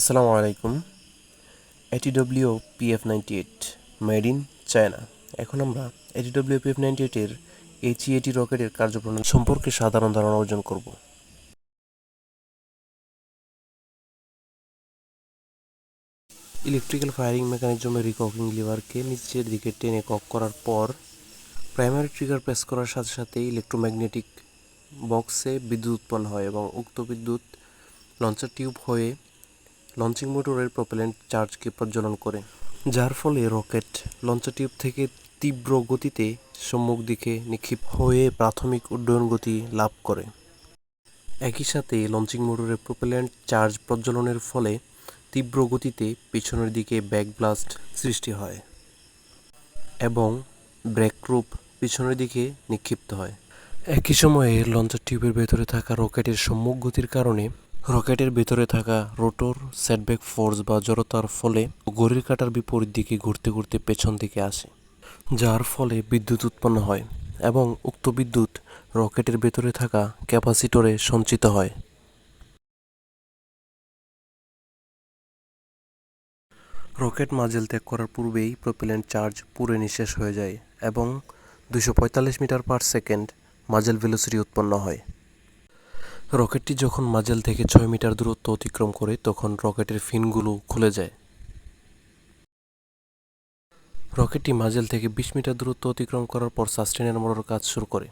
আসসালামু আলাইকুম। A T W P F ninety eight made in China এখন আমরা এটিডব্লিউ পিএফ নাইনটি এইটের এইচইএটি রকেটের কার্যপ্রণালী সম্পর্কে সাধারণ ধারণা অর্জন করব। ইলেকট্রিক্যাল ফায়ারিং মেকানিজমের রিককিং লিভারকে নিচের দিকে টেনে কক করার পর প্রাইমারি ট্রিগার প্রেস করার সাথে সাথে ইলেকট্রোম্যাগনেটিক বক্সে বিদ্যুৎ উৎপন্ন হয় এবং উক্ত বিদ্যুৎ লঞ্চার টিউব হয়ে লঞ্চিং মোটরের প্রপেলেন্ট চার্জকে প্রজ্বলন করে, যার ফলে রকেট লঞ্চার টিউব থেকে তীব্র গতিতে সম্মুখ দিকে নিক্ষিপ্ত হয়ে প্রাথমিক উড্ডয়ন গতি লাভ করে। একই সাথে লঞ্চিং মোটরের প্রপেলেন্ট চার্জ প্রজ্বলনের ফলে তীব্র গতিতে পিছনের দিকে ব্যাক ব্লাস্ট সৃষ্টি হয় এবং ব্রেকরূপ পিছনের দিকে নিক্ষিপ্ত হয়। একই সময়ে লঞ্চার টিউবের ভেতরে থাকা রকেটের সম্মুখ গতির কারণে রকেটের ভেতরে থাকা রোটর সেটব্যাক ফোর্স বা জড়তার ফলে ঘড়ির কাটার বিপরীত দিকে ঘুরতে ঘুরতে পেছন দিকে আসে, যার ফলে বিদ্যুৎ উৎপন্ন হয় এবং উক্ত বিদ্যুৎ রকেটের ভেতরে থাকা ক্যাপাসিটরে সঞ্চিত হয়। রকেট মাজেল ত্যাগ করার পূর্বেই প্রপেলেন্ট চার্জ পুরে নিঃশেষ হয়ে যায় এবং দুশো metre per second muzzle velocity উৎপন্ন হয়। রকেটটি যখন মাজেল থেকে ছয় মিটার দূরত্ব অতিক্রম করে, তখন রকেটের ফিনগুলো খুলে যায়। রকেটটি মাজেল থেকে বিশ মিটার দূরত্ব অতিক্রম করার পর সাস্টেনার মোটর কাজ শুরু করে।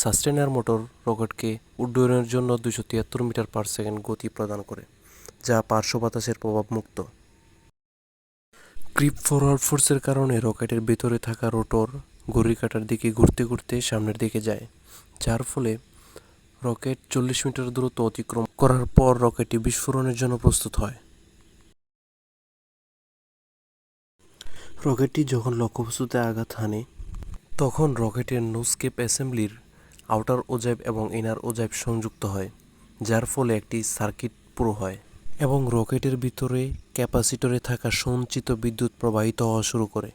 সাস্টেনার মোটর রকেটকে উড্ডয়নের জন্য দুশো তিয়াত্তর মিটার পার সেকেন্ড গতি প্রদান করে, যা পার্শ্ব বাতাসের প্রভাব মুক্ত। ক্রিপ ফরওয়ার্ড ফোর্সের কারণে রকেটের ভেতরে থাকা রোটর ঘড়ির কাটার দিকে ঘুরতে ঘুরতে সামনের দিকে যায়, যার ফলে রকেট চল্লিশ মিটার দূরত্ব অতিক্রম করার পর রকেটটি বিস্ফোরণের জন্য প্রস্তুত হয়। রকেটটি যখন লক্ষ্যবস্তুতে আঘাত হানে, তখন রকেটের নোস্কেপ অ্যাসেম্বলির আউটার ওজাইব এবং ইনার ওজাইব সংযুক্ত হয়, যার ফলে একটি সার্কিট পুরো হয় এবং রকেটের ভিতরে ক্যাপাসিটরে থাকা সঞ্চিত বিদ্যুৎ প্রবাহিত হওয়া শুরু করে,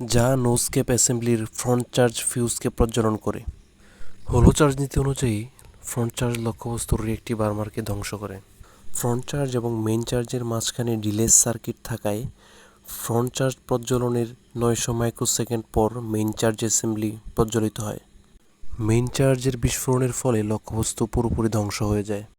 যা নোস্কেপ অ্যাসেম্বলির ফ্রন্ট চার্জ ফিউজকে প্রজ্বলন করে। হলো চার্জ নীতি অনুযায়ী ফ্রন্ট চার্জ লক্ষ্যবস্তুর রিয়েক্টি বার্মারকে ধ্বংস করে। ফ্রন্ট চার্জ এবং মেইন চার্জের মাঝখানে ডিলেস সার্কিট থাকায় ফ্রন্ট চার্জ প্রজ্বলনের নয়শো মাইক্রোসেকেন্ড পর মেইন চার্জ অ্যাসেম্বলি প্রজ্বলিত হয়। মেইন চার্জের বিস্ফোরণের ফলে লক্ষ্যবস্তু পুরোপুরি ধ্বংস হয়ে যায়।